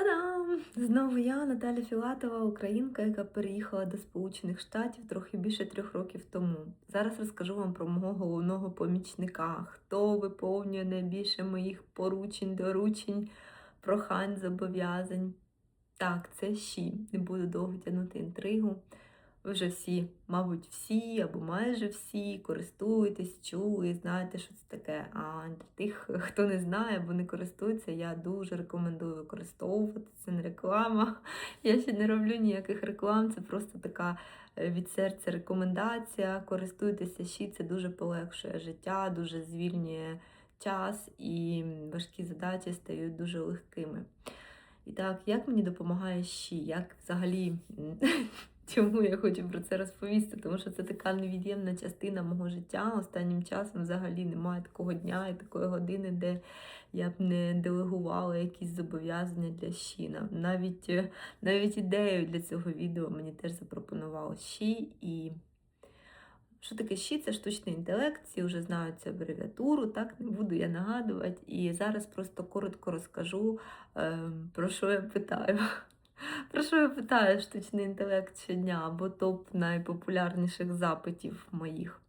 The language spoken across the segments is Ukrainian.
Та-дам! Знову я, Наталя Філатова, українка, яка переїхала до Сполучених Штатів трохи більше трьох років тому. Зараз розкажу вам про мого головного помічника, хто виповнює найбільше моїх поручень, доручень, прохань, зобов'язань. Так, це ще. Не буду довго тягнути інтригу. Ви вже всі, мабуть, всі або майже всі користуєтесь, чули, знаєте, що це таке. А для тих, хто не знає або не користується, я дуже рекомендую використовувати. Це не реклама. Я ще не роблю ніяких реклам, це просто така е, від серця рекомендація. Користуйтеся щі, це дуже полегшує життя, дуже звільнює час і важкі задачі стають дуже легкими. І так, як мені допомагає щі? Як взагалі Чому я хочу про це розповісти? Тому що це така невід'ємна частина мого життя. Останнім часом взагалі немає такого дня і такої години, де я б не делегувала якісь зобов'язання для щіна. Навіть е, навіть ідею для цього відео мені теж запропонувало щі. І що таке щі? Це штучний інтелект, всі вже знають цю абревіатуру, так не буду я нагадувати. І зараз просто коротко розкажу, ем, про що я питаю. Про що я питаю штучний інтелект щодня або топ найпопулярніших запитів моїх?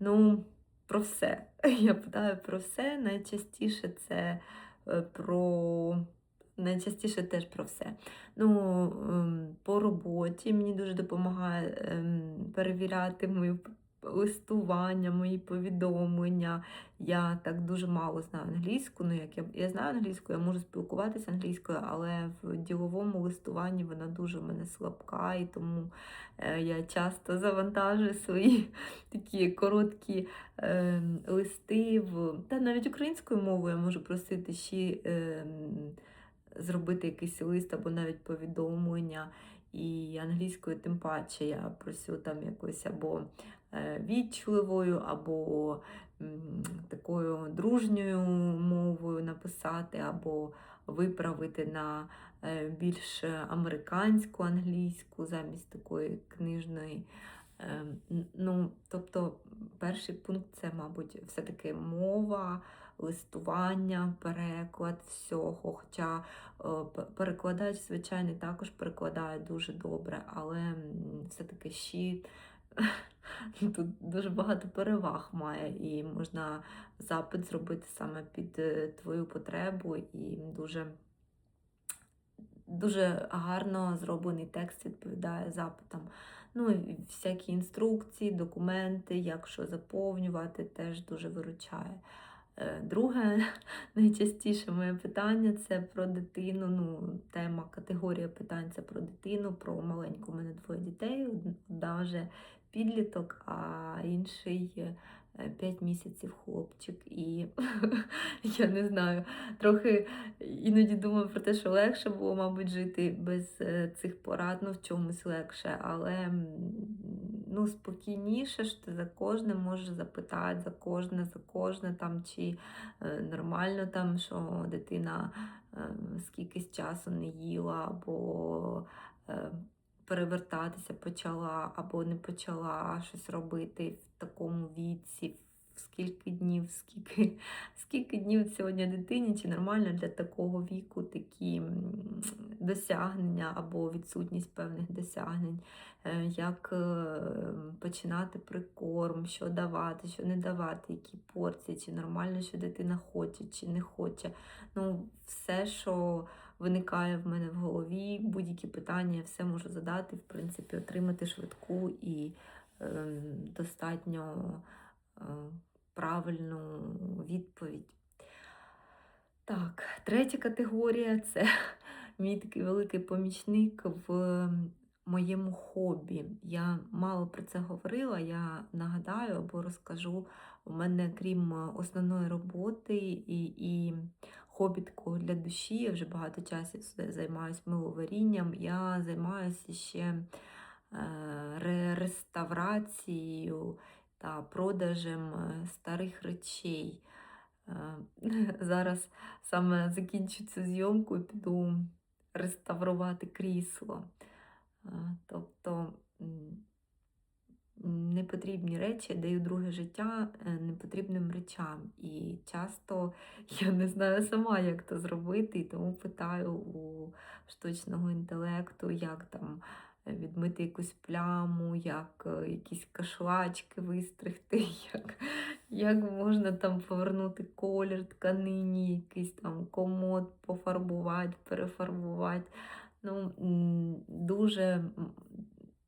Ну, про все. Я питаю про все. Найчастіше це е, про. Найчастіше теж про все. Ну, ем, По роботі мені дуже допомагає ем, перевіряти мою листування, мої повідомлення. Я так дуже мало знаю англійську. Ну, як я я знаю англійську, я можу спілкуватися англійською, але в діловому листуванні вона дуже в мене слабка, і тому е, я часто завантажую свої такі короткі е, листи. В... Та навіть українською мовою я можу просити ще. Е, Зробити якийсь лист або навіть повідомлення, і англійською, тим паче, я просю там якось або Е, або такою дружньою мовою написати, або виправити на е, більш американську англійську замість такої книжної. Е, ну, Тобто, перший пункт це, мабуть, все-таки мова, листування, переклад всього. Хоча перекладач, звичайно, також перекладає дуже добре, але все-таки щит Тут дуже багато переваг має, і можна запит зробити саме під е, твою потребу, і дуже дуже гарно зроблений текст відповідає запитам. Ну, і всякі інструкції, документи, як що заповнювати, теж дуже виручає. Е, друге, найчастіше моє питання це про дитину. Ну, Тема, категорія питань це про дитину, про маленьку. У мене двоє дітей, одна вже підліток, а інший 5 е, місяців хлопчик. І я не знаю, трохи іноді думаю про те, що легше було, мабуть, жити без е, цих порад, ну в чомусь легше, але ну, спокійніше, що ти за кожне можеш запитати, за кожне, за кожне там, чи е, нормально там, що дитина скільки часу не їла, або перевертатися почала або не почала щось робити в такому віці, скільки днів, скільки скільки днів сьогодні дитині, чи нормально для такого віку такі досягнення або відсутність певних досягнень, е, як е, починати прикорм, що давати, що не давати, які порції, чи нормально, що дитина хоче, чи не хоче. Ну, Все, що виникає в мене в голові, будь-які питання, я все можу задати, в принципі, отримати швидку і е, достатньо е, правильну відповідь. Так, третя категорія це мій такий великий помічник в моєму хобі. Я мало про це говорила, я нагадаю або розкажу. У мене, крім основної роботи і і хобі такого для душі, я вже багато часу займаюся миловарінням, я займаюся ще е, реставрацією та продажем е, старих речей. Е, зараз саме закінчу цю зйомку і піду реставрувати крісло. Тобто непотрібні речі, даю друге життя е, непотрібним речам. І часто я не знаю сама, як це зробити, і тому питаю у штучного інтелекту, як там е, відмити якусь пляму, як е, якісь кашлачки вистригти, як, як можна там повернути колір тканині, якийсь там комод пофарбувати, перефарбувати. Ну, дуже,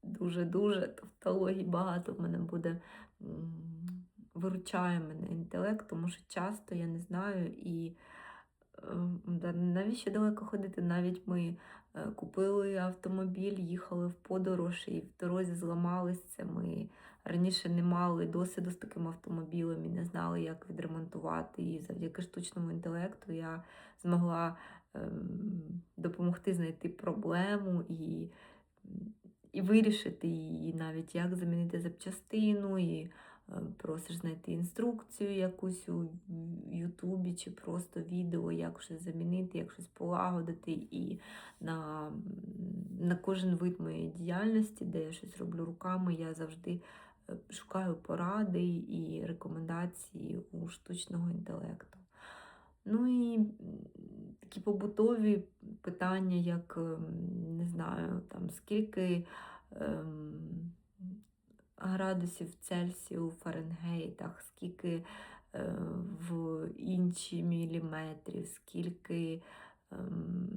м, дуже, дуже тавтологій багато в мене буде. Виручає мене інтелект, тому що часто я не знаю і ем, навіщо далеко ходити? Навіть ми е, купили автомобіль, їхали в подорож і в дорозі зламалися. Ми раніше не мали досвіду з таким автомобілем і не знали, як відремонтувати. І завдяки штучному інтелекту я змогла ем, допомогти знайти проблему і, і вирішити її, навіть як замінити запчастину, і е, просиш знайти інструкцію якусь у Ютубі чи просто відео, як щось замінити, як щось полагодити. І на, на кожен вид моєї діяльності, де я щось роблю руками, я завжди е, шукаю поради і рекомендації у штучного інтелекту. Ну і такі побутові питання, як ем, не знаю, там скільки ем, градусів Цельсію у Фаренгейтах, скільки е, в інші міліметрів, скільки ем,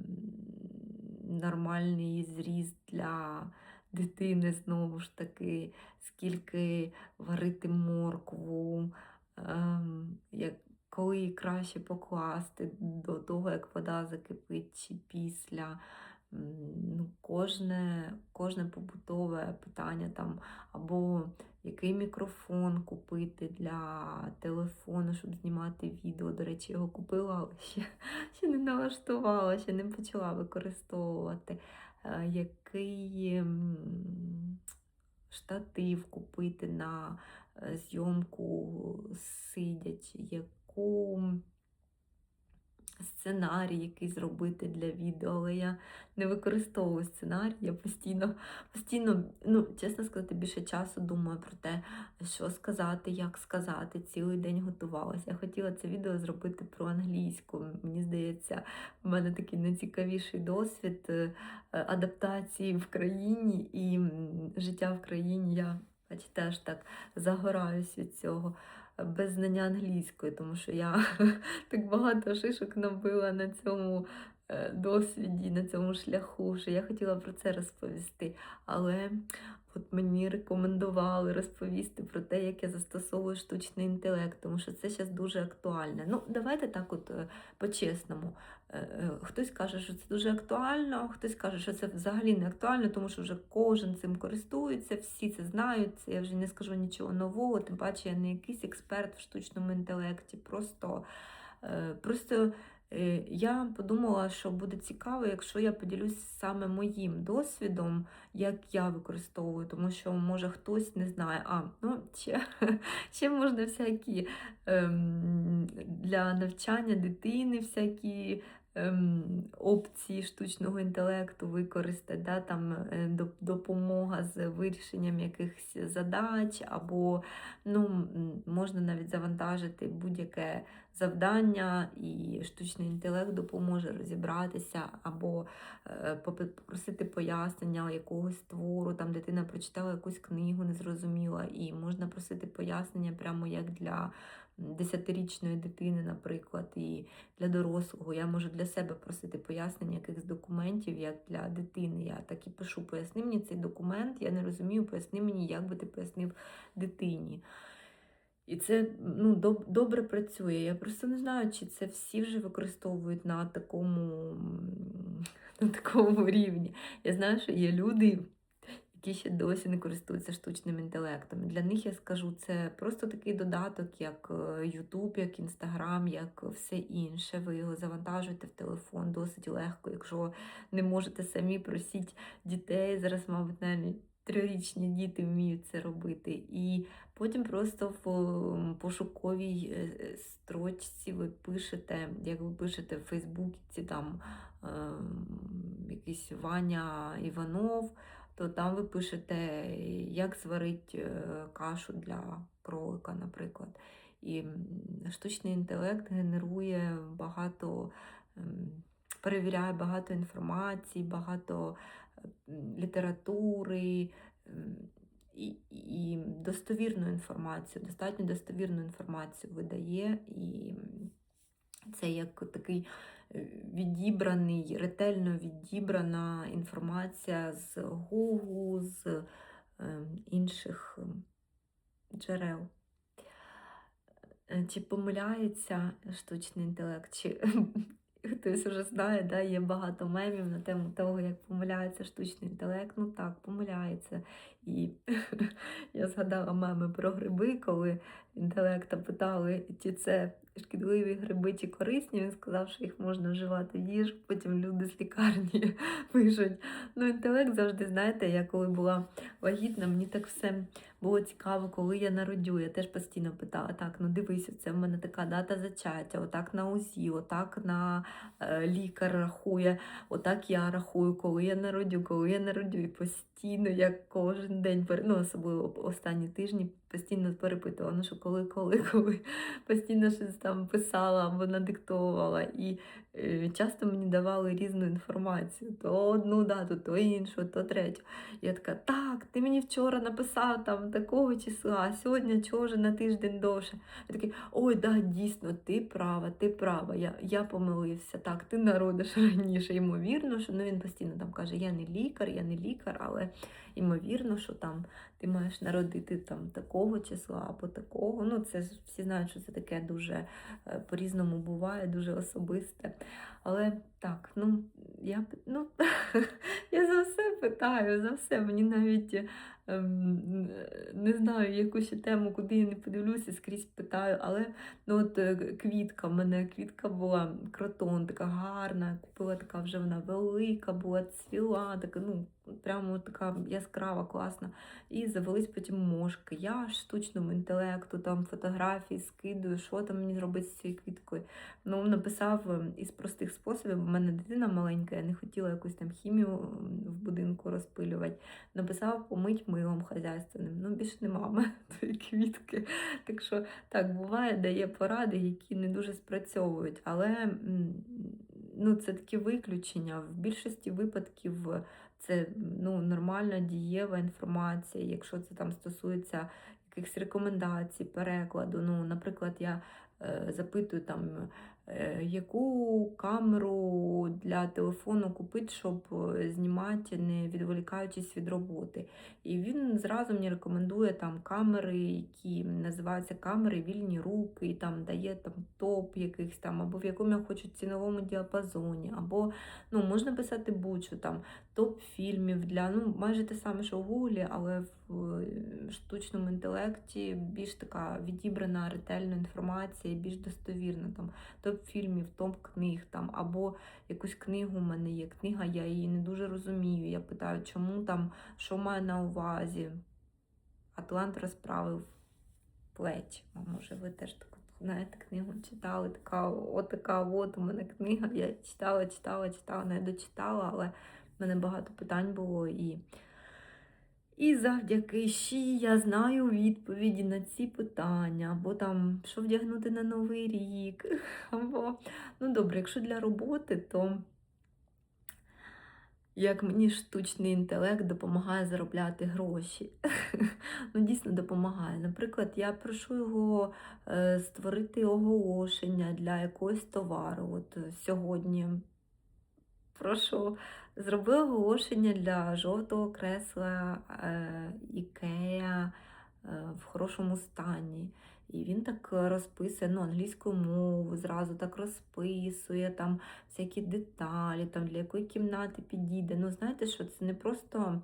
нормальний зріст для дитини знову ж таки, скільки варити моркву, ем, як, коли її краще покласти до того, як вода закипить чи після. Ну, кожне, кожне побутове питання там, або який мікрофон купити для телефону, щоб знімати відео. До речі, його купила, але ще, ще не налаштувала, ще не почала використовувати. Е, Який штатив купити на е, зйомку сидячи, яку сценарій який зробити для відео, але я не використовую сценарій, я постійно, постійно, ну, чесно сказати, більше часу думаю про те, що сказати, як сказати. Цілий день готувалася. Я хотіла це відео зробити про англійську. Мені здається, в мене такий найцікавіший досвід е, адаптації в країні і життя в країні. Я бачите, аж так загораюсь від цього без знання англійської, тому що я так багато шишок набила на цьому е, досвіді, на цьому шляху, що я хотіла про це розповісти. Але от мені рекомендували розповісти про те, як я застосовую штучний інтелект, тому що це зараз дуже актуальне. Ну, давайте так, от е, по-чесному. Е, е, Хтось каже, що це дуже актуально, хтось каже, що це взагалі не актуально, тому що вже кожен цим користується, всі це знають. Це я вже не скажу нічого нового, тим паче я не якийсь експерт в штучному інтелекті. Просто, просто я подумала, що буде цікаво, якщо я поділюсь саме моїм досвідом, як я використовую, тому що може хтось не знає, а ну ще, ще можна всякі ем, для навчання дитини, всякі ем, опції штучного інтелекту використати, да, там е, допомога з вирішенням якихось задач, або ну, можна навіть завантажити будь-яке завдання, і штучний інтелект допоможе розібратися, або е, попросити пояснення якогось твору, там дитина прочитала якусь книгу, не зрозуміла, і можна просити пояснення прямо як для десятирічної дитини, наприклад, і для дорослого. Я можу для себе просити пояснення якихось документів, як для дитини. Я так і пишу, поясни мені цей документ, я не розумію, поясни мені, як би ти пояснив дитині. І це ну, доб- добре працює. Я просто не знаю, чи це всі вже використовують на такому, на такому рівні. Я знаю, що є люди, які ще досі не користуються штучним інтелектом. Для них я скажу, це просто такий додаток, як е, YouTube, як Instagram, як все інше. Ви його завантажуєте в телефон досить легко. Якщо не можете самі, просіть дітей. Зараз, мабуть, навіть трьохрічні діти вміють це робити. І потім просто в пошуковій е, е, строчці ви пишете, як ви пишете в Фейсбуці, там ем, якийсь Ваня Іванов то там ви пишете, як зварити кашу для кролика, наприклад. І штучний інтелект генерує багато, ем, перевіряє багато інформації, багато літератури ем, і, і достовірну інформацію, достатньо достовірну інформацію видає. І це як такий е, відібраний, ретельно відібрана інформація з Google, з ем, інших ем, джерел. Е, Чи помиляється штучний інтелект, чи хтось вже знає, да, є багато мемів на тему того, як помиляється штучний інтелект. Ну так, помиляється. І я згадала меми про гриби, коли інтелекта питали, чи це шкідливі гриби, чи корисні. Він сказав, що їх можна вживати в їжу. Потім люди з лікарні пишуть. Ну, інтелект завжди, знаєте, я коли була вагітна, мені так все було цікаво, коли я народю. Я теж постійно питала: так, ну дивися, це в мене така дата зачаття, отак на УЗІ, отак на е, лікар рахує, отак я рахую, коли я народю, коли я народю. І постійно, як кожен день, ну, особливо останні тижні, постійно перепитувала, ну що коли, коли, коли, постійно щось там писала або надиктовувала. І е, часто мені давали різну інформацію: то одну дату, то іншу, то третю. Я така, так, ти мені вчора написав там такого числа, а сьогодні чого вже на тиждень довше. Я такий, ой, да, дійсно, ти права, ти права, я, я помилився. Так, ти народиш раніше. Ймовірно, що ну, він постійно там каже, я не лікар, я не лікар, але ймовірно, що там ти маєш народити там такого числа або такого. Ну, це ж всі знають, що це таке дуже е, по-різному буває, дуже особисте. Але так, ну я ну, я за все питаю, за все. Мені навіть ем, не знаю, яку ще тему, куди я не подивлюся, скрізь питаю. Але ну, от е, квітка, в мене квітка була кротон, така гарна, купила така вже вона велика, була цвіла, така, ну, прямо така яскрава, класна. І завелись потім мошки. Я штучному інтелекту, там фотографії скидую, що там мені зробити з цією квіткою. Ну, написав ем, із простих способів. Мене дитина маленька, я не хотіла якусь там хімію в будинку розпилювати. Написав помить милом хазяйственним. Ну, більше нема в мене тої квітки. Так що так буває, дає поради, які не дуже спрацьовують. Але ну, це такі виключення. В більшості випадків це ну, нормальна дієва інформація, якщо це там стосується якихось рекомендацій, перекладу. Ну, наприклад, я запитую там, е, яку камеру для телефону купити, щоб е, знімати, не відволікаючись від роботи. І він зразу мені рекомендує там камери, які називаються камери вільні руки, і там дає там топ якихось там, або в якому я хочу ціновому діапазоні, або ну, можна писати будь-що там топ фільмів для ну майже те саме, що в Гуглі, але в е, штучному інтелекті більш така відібрана ретельна інформація, більш достовірна. Там топ фільмів, топ книг там, або якусь книгу у мене є. Книга, я її не дуже розумію. Я питаю, чому там, що має на увазі. Атлант розправив плеч. А може, ви теж таку знаєте, книгу читали. Така, отака от у мене книга. Я читала, читала, читала, не дочитала, але в мене багато питань було і. І завдяки щі я знаю відповіді на ці питання, або там, що вдягнути на Новий рік, або, ну добре, якщо для роботи, то як мені штучний інтелект допомагає заробляти гроші. ну, дійсно допомагає. Наприклад, я прошу його е, створити оголошення для якогось товару. От сьогодні прошу зроби оголошення для жовтого кресла е, Ікея е, в хорошому стані. І він так розписує ну, англійську мову, зразу так розписує там всякі деталі, там для якої кімнати підійде. Ну, знаєте, що це не просто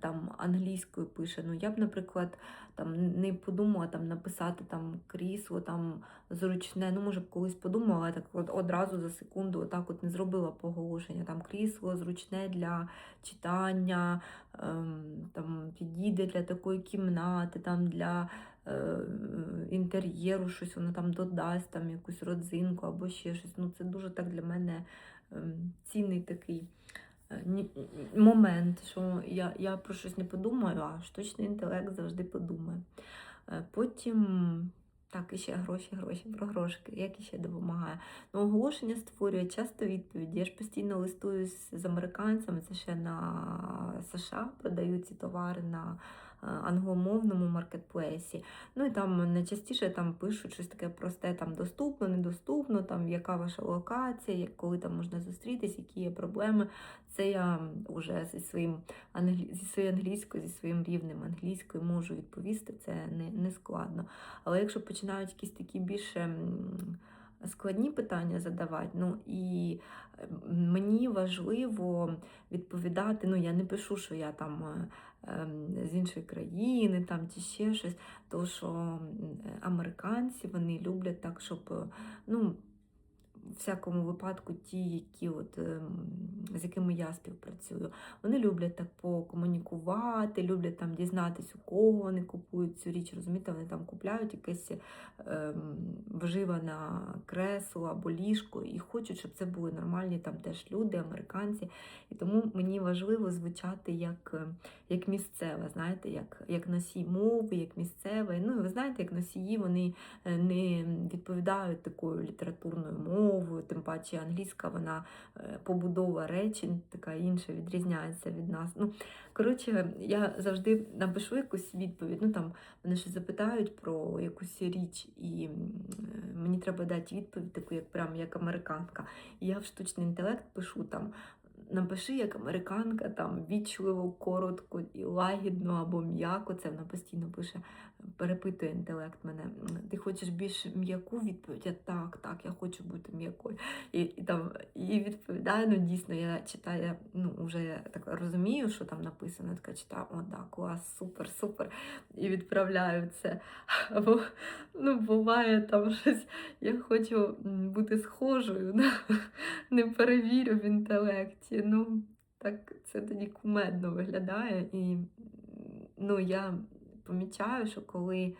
там англійською пише. Ну, я б, наприклад, там не подумала там написати там крісло там зручне. Ну, може б колись подумала, так от одразу за секунду отак от не зробила поголошення. Там крісло зручне для читання, ем, там підійде для такої кімнати, там для е, інтер'єру щось воно там додасть, там якусь родзинку або ще щось. Ну, це дуже так для мене ем, цінний такий е, момент, що я, я про щось не подумаю, а штучний інтелект завжди подумає. Е, Потім. Так, і ще гроші, гроші, про грошки, як іще допомагає. Ну, оголошення створює часто відповіді. Я ж постійно листуюсь з американцями, це ще на США продають ці товари на е, англомовному маркетплейсі. Ну і там найчастіше там пишуть щось таке просте, там доступно, недоступно, там яка ваша локація, коли там можна зустрітись, які є проблеми. Це я вже зі своїм англі... зі своєю англійською, зі своїм рівнем англійської можу відповісти, це не, не складно. Але якщо починають якісь такі більше складні питання задавати, ну і е, мені важливо відповідати. Ну, я не пишу, що я там е, з іншої країни там чи ще щось. То що американці вони люблять так, щоб е, ну. Всякому випадку, ті, які от, ем, з якими я співпрацюю, вони люблять так покомунікувати, люблять там дізнатись, у кого вони купують цю річ. Розумієте, вони там купляють якесь ем, вживане кресло або ліжко і хочуть, щоб це були нормальні там теж люди, американці. І тому мені важливо звучати як, е, як місцева, знаєте, як, як носій мови, як місцева. Ну, і ви знаєте, як носії вони е, не відповідають такою літературною мовою, тим паче англійська, вона е, побудова речень така інша відрізняється від нас. Ну, коротше, я завжди напишу якусь відповідь. Ну там мене щось запитають про якусь річ, і е, мені треба дати відповідь, таку, як прям як американка. І я в штучний інтелект пишу там. Напиши як американка, там вічливо, коротко і лагідно або м'яко. Це вона постійно пише, перепитує інтелект мене. Ти хочеш більш м'яку відповідь? Я так, так, я хочу бути м'якою. І, і там і відповідаю, ну дійсно, я читаю, ну вже я так розумію, що там написано. Така читаю, о, да, клас, супер, супер. І відправляю це. Або ну, буває там щось, я хочу бути схожою, да? не перевірю в інтелекті. Ну, так це тоді кумедно виглядає. І ну, я помічаю, що коли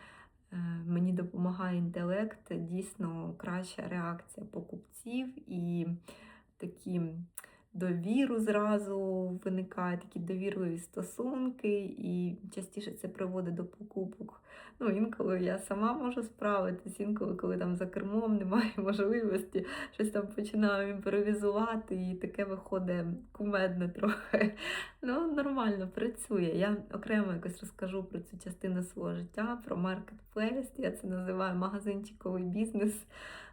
е, мені допомагає інтелект, дійсно краща реакція покупців і такі довіру зразу виникає, такі довірливі стосунки, і частіше це приводить до покупок. Ну, інколи я сама можу справитись, інколи, коли там за кермом немає можливості, щось там починаю імпровізувати, і таке виходить кумедне трохи. Ну, нормально працює. Я окремо якось розкажу про цю частину свого життя, про маркетплейс. Я це називаю магазинчиковий бізнес.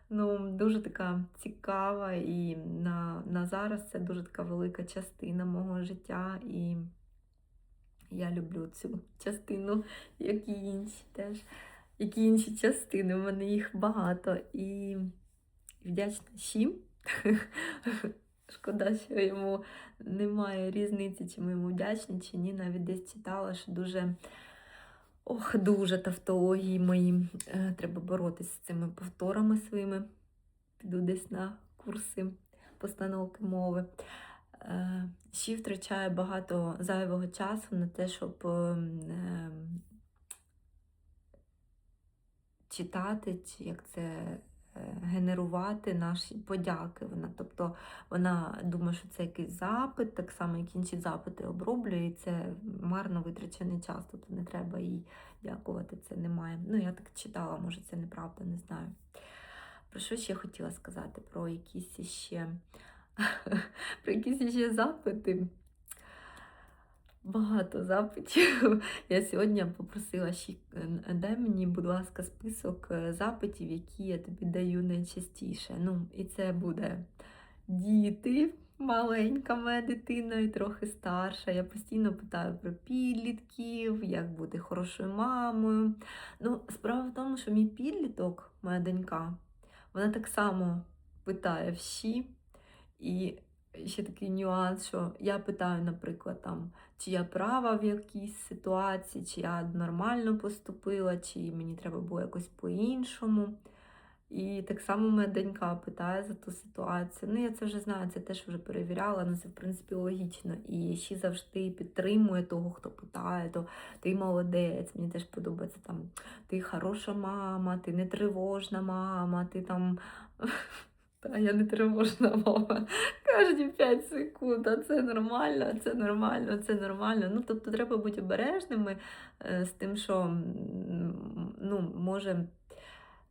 Ну, дуже така цікава, і на, на зараз це дуже така велика частина мого життя. І я люблю цю частину, як і інші теж. Які інші частини, у мене їх багато. І вдячна всім. Шкода, що йому немає різниці, чи ми йому вдячні, чи ні. Навіть десь читала, що дуже ох, дуже тавтології мої. Е, Треба боротися з цими повторами своїми. Піду десь на курси постановки мови. Е, Ще втрачає багато зайвого часу на те, щоб ем, читати, чи як це е, генерувати наші подяки. Вона, тобто вона думає, що це якийсь запит, так само, як інші запити оброблює, і це марно витрачений час, тобто не треба їй дякувати, це немає. Ну, я так читала, може це неправда, не знаю. Про що ще хотіла сказати? Про якісь ще, про якісь ще запити. Багато запитів. Я сьогодні попросила е, дай мені, будь ласка, список е, запитів, які я тобі даю найчастіше. Ну, і це буде діти, маленька моя дитина і трохи старша. Я постійно питаю про підлітків, як бути хорошою мамою. Ну, справа в тому, що мій підліток, моя донька, вона так само питає всі. І ще такий нюанс, що я питаю, наприклад, там, чи я права в якійсь ситуації, чи я нормально поступила, чи мені треба було якось по-іншому. І так само моя донька питає за ту ситуацію. Ну, я це вже знаю, це теж вже перевіряла, ну це в принципі логічно. І ще завжди підтримує того, хто питає, то ти молодець. Мені теж подобається там ти хороша мама, ти не тривожна мама, ти там Та я не тривожна мама. Кожні 5 секунд, а це нормально, це нормально, це нормально. Ну, тобто треба бути обережними е, з тим, що ну, може.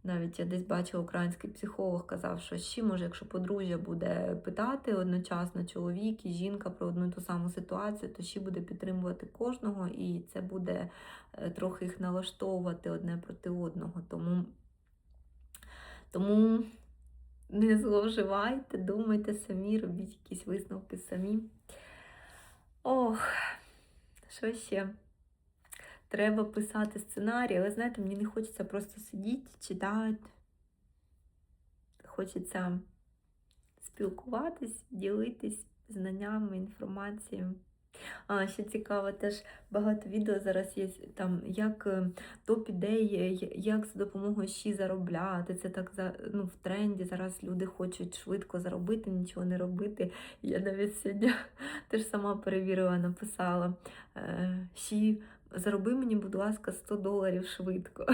Навіть я десь бачила, український психолог казав, що ще може, якщо подружжя буде питати одночасно чоловік і жінка про одну ту саму ситуацію, то ще буде підтримувати кожного, і це буде е, трохи їх налаштовувати одне проти одного. Тому, тому не зловживайте, думайте самі, робіть якісь висновки самі. Ох, що ще? Треба писати сценарій, але знаєте, мені не хочеться просто сидіти, читати. Хочеться спілкуватись, ділитись знаннями, інформацією. А, ще цікаво, теж багато відео зараз є там, як е, топ-ідеї, як за допомогою щі заробляти. Це так ну, в тренді. Зараз люди хочуть швидко заробити, нічого не робити. Я навіть сьогодні теж сама перевірила, написала е, щі. Зароби мені, будь ласка, 100 доларів швидко.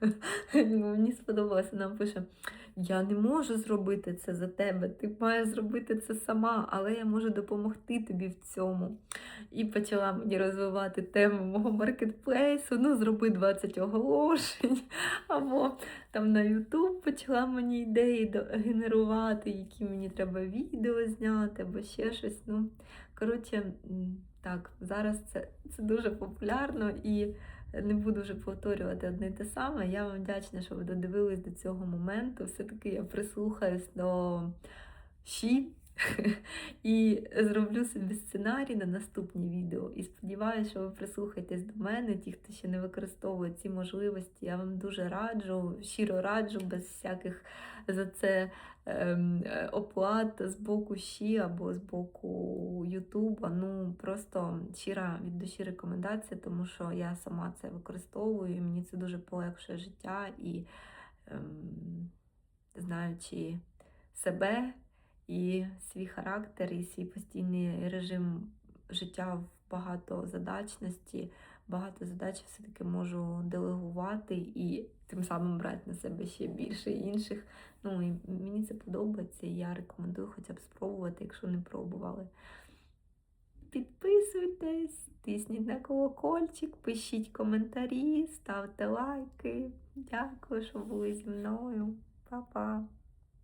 Мені сподобалося, вона пише: Я не можу зробити це за тебе, ти маєш зробити це сама, але я можу допомогти тобі в цьому. І почала мені розвивати тему мого маркетплейсу. Ну, зроби 20 оголошень. Або там на YouTube почала мені ідеї генерувати, які мені треба відео зняти, або ще щось. Ну, коротше, так, зараз це, це дуже популярно і не буду вже повторювати одне й те саме. Я вам вдячна, що ви додивились до цього моменту. Все-таки я прислухаюсь до щі і зроблю собі сценарій на наступні відео. І сподіваюся, що ви прислухаєтесь до мене, ті, хто ще не використовує ці можливості. Я вам дуже раджу, щиро раджу, без всяких за це ем, е, оплат з боку щі або з боку Ютуба. Ну просто щира від душі рекомендація, тому що я сама це використовую, і мені це дуже полегшує життя і ем, знаючи себе і свій характер, і свій постійний режим життя в багатозадачності, багато задач все-таки можу делегувати і тим самим брати на себе ще більше інших. Ну і мені це подобається, і я рекомендую хоча б спробувати, якщо не пробували. Підписуйтесь, тисніть на колокольчик, пишіть коментарі, ставте лайки. Дякую, що були зі мною. Па-па!